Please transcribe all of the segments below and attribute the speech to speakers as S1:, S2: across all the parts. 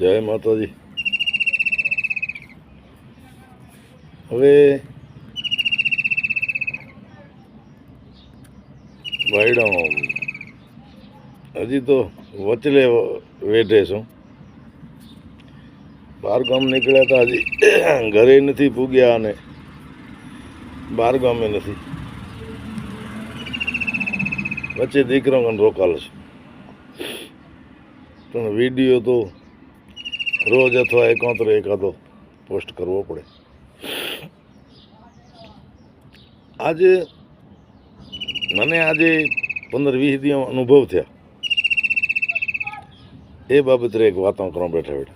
S1: જય માતાજી. હવે વાયડામાં હજી તો વચલે વેઠે છું. બહાર ગામ નીકળ્યા હતા, હજી ઘરે નથી પૂગ્યા અને બહાર ગામે નથી. વચ્ચે દીકરાઓને રોકાલ છે. પણ વીડિયો તો રોજ અથવા એકાંતર એકાદો પોસ્ટ કરવો પડે. આજે મને આજે પંદર વીસ દિવસ અનુભવ થયા. એ બાબતે એક વાતો કરવા બેઠા બેઠા.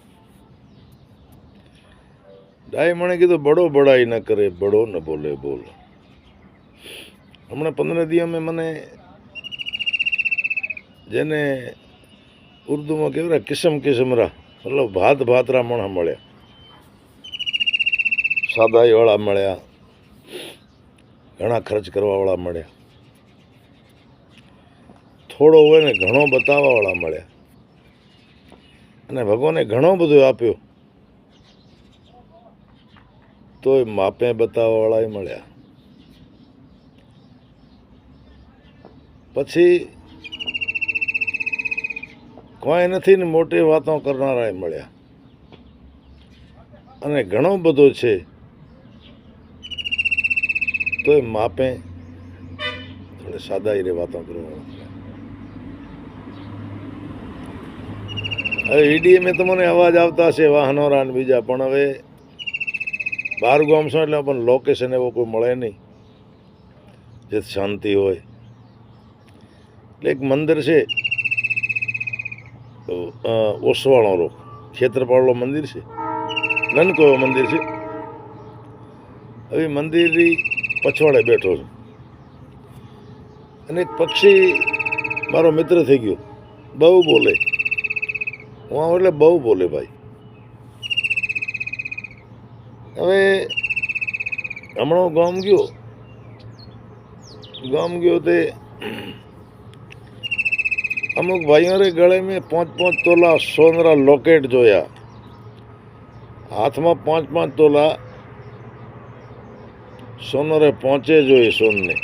S1: ડાય મને કીધું, બડો બડાઈ ન કરે, બડો ન બોલે, બોલ. હમણાં પંદર દિવસે મને જેને ઉર્દુમાં કહેવાય કિસમ કિસમરા મતલબ ભાત ભાતરા મણા મળ્યા. સાદાઈવાળા મળ્યા. ઘણા ખર્ચ કરવાવાળા મળ્યા. થોડો હોય ને ઘણો બતાવવાવાળા મળ્યા. અને ભગવાને ઘણો બધું આપ્યો. તોય માપે બતાવવાવાળાય મળ્યા. પછી કોઈ નથી ને મોટી વાતો કરનારાય મળ્યા. અને ઘણો બધો છે. તો એ માપે થોડી સાદાઈ રે વાતો કરવા હવે ઈડીએમે તો મને અવાજ આવતા છે વાહનોરા ને બીજા, પણ હવે બહાર ગામ છો એટલે પણ લોકેશન એવો કોઈ મળે નહીં. જે શાંતિ હોય. એટલે એક મંદિર છે. અ, ઓસવાળો ખેતરપાળો મંદિર છે. નાનકો મંદિર છે. હવે મંદિરની પછવાડે બેઠો છું. અને એક પક્ષી મારો મિત્ર થઈ ગયો. બહુ બોલે. હું આવું એટલે બહુ બોલે ભાઈ. હવે હમણાં ગામ ગયો. ગામ ગયો તે અમુક ભાઈઓ રે ગળે મેં પાંચ પાંચ તોલા સોનરા લોકેટ જોયા. હાથમાં પાંચ પાંચ તોલા સોનરે પહોંચે જોઈએ સોનને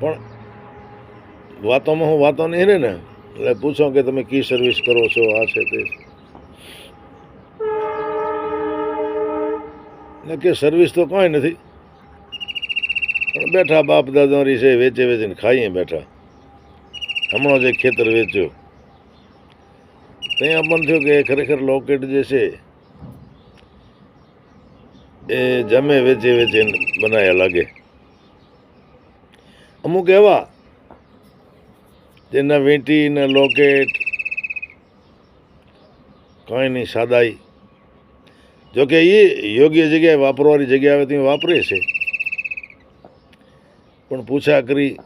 S1: પણ વાતોમાં હું વાતો નહીં રહે ને, એટલે પૂછો કે તમે કી સર્વિસ કરો છો, આ છે તે કે સર્વિસ તો કોઈ નથી. બેઠા બાપ દાદા છે, વેચે વેચીને ખાઈએ બેઠા. હમણાં જે ખેતર વેચ્યો. ત્યાં પણ થયું કે ખરેખર લોકેટ જે છે, એ જમે વેચે વેચીને બનાવ્યા લાગે. અમુક એવા જેના વીંટી ને લોકેટ કાંઈ નહીં સાદાઈ. જોકે એ યોગ્ય જગ્યાએ વાપરવાની જગ્યા આવે ત્યાં વાપરે છે. પણ પૂછા કરી.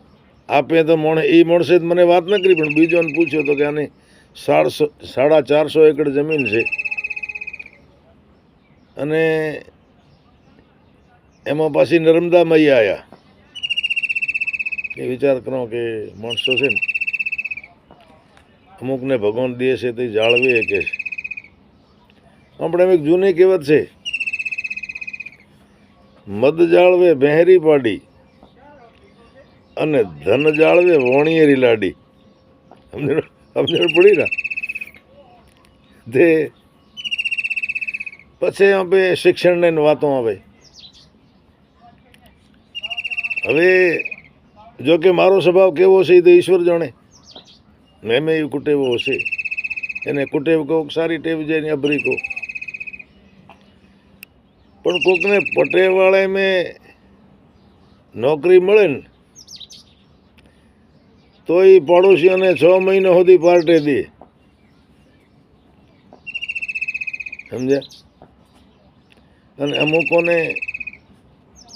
S1: આપે તો મોણે એ મળશે જ મને વાત ન કરી, પણ બીજોને પૂછ્યો તો કે આની સાડસો, સાડા ચારસો એકડ જમીન છે. અને એમાં પાછી નર્મદા મૈયા આવ્યા એ વિચાર કરો કે માણસો છે ને, અમુકને ભગવાન દે છે તે જાળવે કે છે. આપણે એમ એક જૂની કહેવત છે. મદ જાળવે બહેરી પાડી. અને ધન જાળવે વોણિયેરી લાડી. સમજણ? પડી ને? તે પછી આપણે શિક્ષણની વાતો આવે. હવે જો કે મારો સ્વભાવ કેવો છે એ તો ઈશ્વર જાણે. મેં મેં એવી કુટેવો હશે. એને કુટેવ કહો સારી ટેવ જાય ને અભરી કહો પણ કોકને પટેવાળા મેં નોકરી મળે ને તો એ પાડોશીઓને છ મહિના સુધી પાર્ટે દે. સમજ્યા? અને અમુકોને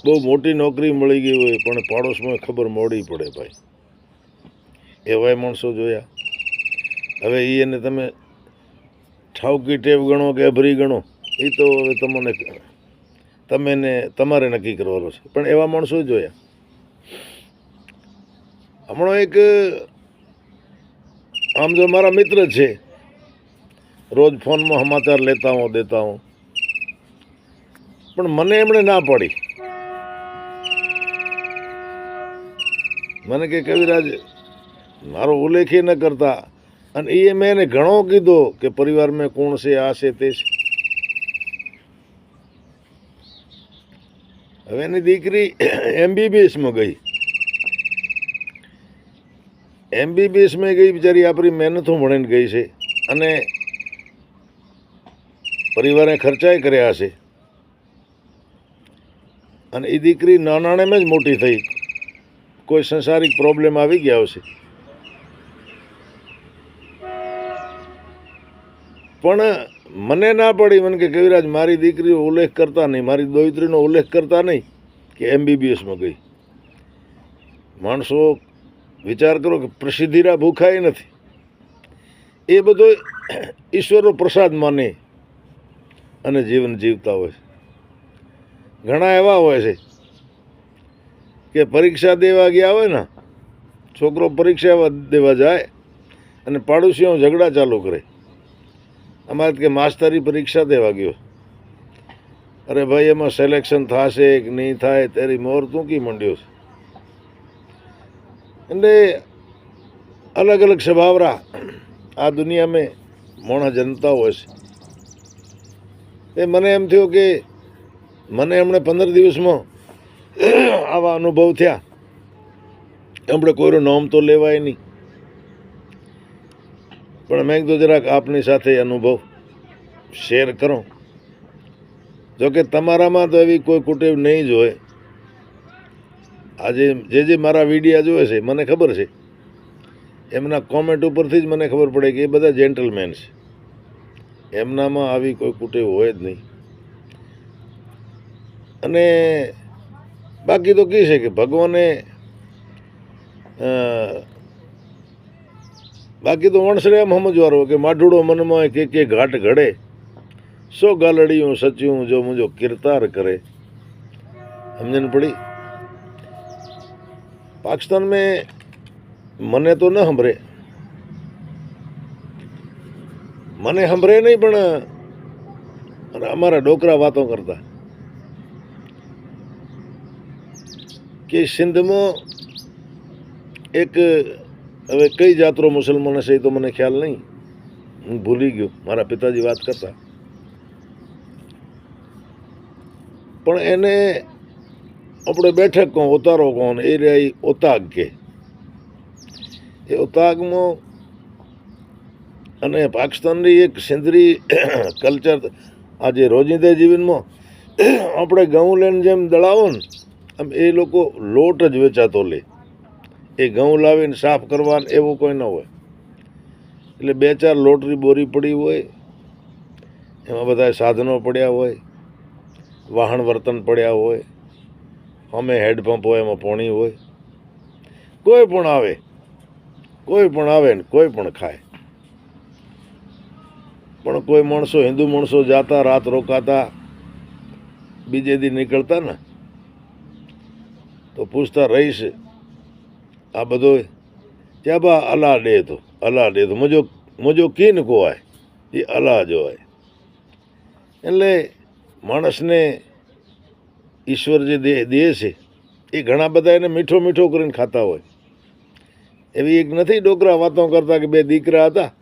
S1: બહુ મોટી નોકરી મળી ગઈ હોય, પણ પાડોશમાં ખબર મોડી પડે ભાઈ. એવાય માણસો જોયા. હવે એ એને તમે ઠાવકી ટેવ ગણો કે અભરી ગણો એ તો હવે તમને તમે ને તમારે નક્કી કરવાનો છે. પણ એવા માણસો જોયા. હમણાં એક, આમ જો મારા મિત્ર છે, રોજ ફોનમાં સમાચાર લેતા હું દેતા હું પણ મને એમણે ના પાડી. મને કે કવિરાજ, મારો ઉલ્લેખ ન કરતા, અને એ મેં એને ઘણો કીધો કે પરિવાર મેં કોણ છે, આ છે, તે છે. હવે એની દીકરી એમબીબીએસમાં ગઈ. એમબીબીએસમાં ગઈ બિચારી આપણી મહેનતો ભણીને ગઈ છે. અને પરિવારે ખર્ચાય કર્યા છે. અને એ દીકરી નાનાણેમાં જ મોટી થઈ. કોઈ સંસારિક પ્રોબ્લેમ આવી ગયા હશે. પણ મને ના પડી, મને કે કવિરાજ, મારી દીકરીનો ઉલ્લેખ કરતા નહીં, મારી દોહિત્રીનો ઉલ્લેખ કરતા નહીં કે એમબીબીએસમાં ગઈ. માણસો વિચાર કરો કે પ્રસિદ્ધિરા ભૂખાય નથી. એ બધો ઈશ્વરનો પ્રસાદ માને અને જીવન જીવતા હોય છે. ઘણા એવા હોય છે કે પરીક્ષા દેવા ગયા હોય ને, છોકરો પરીક્ષા દેવા જાય અને પાડોશીઓ ઝઘડા ચાલુ કરે. અમારે કે માસ્તરી પરીક્ષા દેવા ગયો. અરે ભાઈ, એમાં સિલેક્શન થશે કે નહીં થાય, તેરી મોર તું કી મંડ્યો છે? એટલે અલગ અલગ સ્વભાવરા આ દુનિયામાં મોણા જનતા હોય છે. એ મને એમ થયું કે મને એમણે પંદર દિવસમાં આવા અનુભવ થયા. એમણે કોઈનું નામ તો લેવાય નહીં. પણ મેં કીધું જરાક આપની સાથે અનુભવ શેર કરો. જોકે તમારામાં તો એવી કોઈ કુટેવ નહીં જ હોય. આજે જે જે મારા વિડીયા જોવે છે, મને ખબર છે. એમના કોમેન્ટ ઉપરથી જ મને ખબર પડે કે એ બધા જેન્ટલમેન છે. એમનામાં આવી કોઈ કુટેવ હોય જ નહીં. અને બાકી તો કી છે કે ભગવાને બાકી તો વણસરે એમ સમજવારો કે માઢુડો મનમાં કે કે ઘાટ ઘડે. સો ગાલડિયું, સચ્યું, જો મુંજો કિરતાર કરે. સમજણ પડી? પાકિસ્તાન મેં મને તો ન સંભળે. મને સંભળે નહીં પણ અમારા ડોકરા વાતો કરતા. કે સિંધમાં એક, હવે કઈ જાતરો મુસલમાન હશે એ તો મને ખ્યાલ નહીં. હું ભૂલી ગયો. મારા પિતાજી વાત કરતા. પણ એને આપણે બેઠક કહો ઉતારો કહો ને એ રહી ઓતાગ કે એ ઓતાગમાં અને પાકિસ્તાનની એક સિંધરી કલ્ચર આજે રોજિંદા જીવનમાં આપણે ઘઉં લઈને જેમ દળાવો ને, આમ એ લોકો લોટ જ વેચાતો લે. એ ઘઉં લાવીને સાફ કરવાનું એવું કોઈ ન હોય. એટલે બે ચાર લોટરી બોરી પડી હોય, એમાં બધા સાધનો પડ્યા હોય, વાહન વર્તન પડ્યા હોય અમે હેડપંપ હોય, એમાં પોણી હોય. કોઈ પણ આવે. કોઈ પણ આવે ને કોઈ પણ ખાય. પણ કોઈ માણસો, હિન્દુ માણસો જાતા, રાત રોકાતા, બીજે દી નીકળતા ને, તો પૂછતા રહીશ આ બધો. ત્યાં બા અલા ડે તો? અલા ડે તો. મજો મજો કીન કોવાય એ અલા જો આય એટલે માણસને ઈશ્વર જે દે દે છે, એ ઘણા બધા એને મીઠો મીઠો કરીને ખાતા હોય. એવી એક નથી, ડોકરા વાતો કરતા કે બે દીકરા હતા.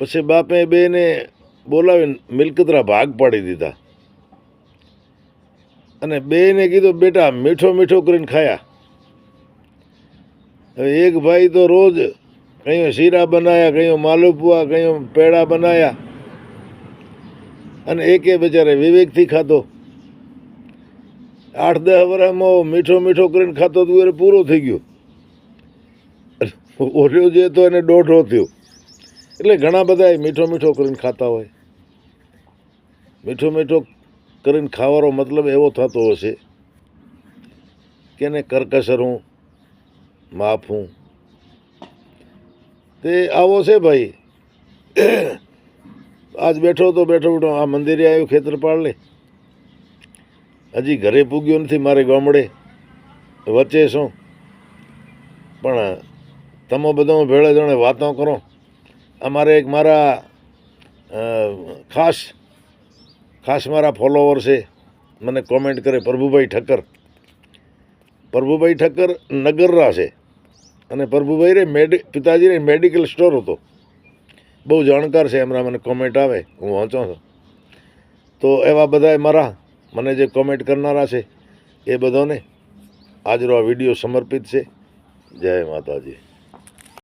S1: પછી બાપે બેને બોલાવીને મિલકતરા ભાગ પાડી દીધા. અને બેને કીધું, બેટા, મીઠો મીઠો કરીને ખાયા. હવે એક ભાઈ તો રોજ કંઈ શીરા બનાયા કયો માલુપુઆ કયો પેડા બનાયા. અને એકે બિચારે વિવેકથી ખાતો આઠ દસ વર્ષમાં મીઠો મીઠો કરીને ખાતો તો એ પૂરો થઈ ગયો. ઓર્યો જે તો એને દોઢો થયો. એટલે ઘણા બધા મીઠો મીઠો કરીને ખાતા હોય. મીઠો મીઠો કરીને ખાવાનો મતલબ એવો થતો હશે કે એને કરકસર હું માફ હું. તે આવો છે ભાઈ. આજ બેઠો તો બેઠો બેઠો આ મંદિરે આવ્યો ખેતરપાળ લે હજી ઘરે પૂગ્યો નથી, મારે ગામડે. વચ્ચે શું? પણ તમે બધા ભેળા જણે વાતો કરો. અમારે એક મારા ખાસ ખાસ મારા ફોલોવર છે. મને કોમેન્ટ કરે, પ્રભુભાઈ ઠક્કર. પ્રભુભાઈ ઠક્કર નગરરા છે. અને પ્રભુભાઈ રે મેડિ પિતાજી રે મેડિકલ સ્ટોર હતો. બહુ જાણકાર છે એમના મને કોમેન્ટ આવે, હું વાંચો છું. તો એવા બધાએ મારા, મને જે કોમેન્ટ કરનારા છે એ બધાને આજનો આ વીડિયો સમર્પિત છે. જય માતાજી.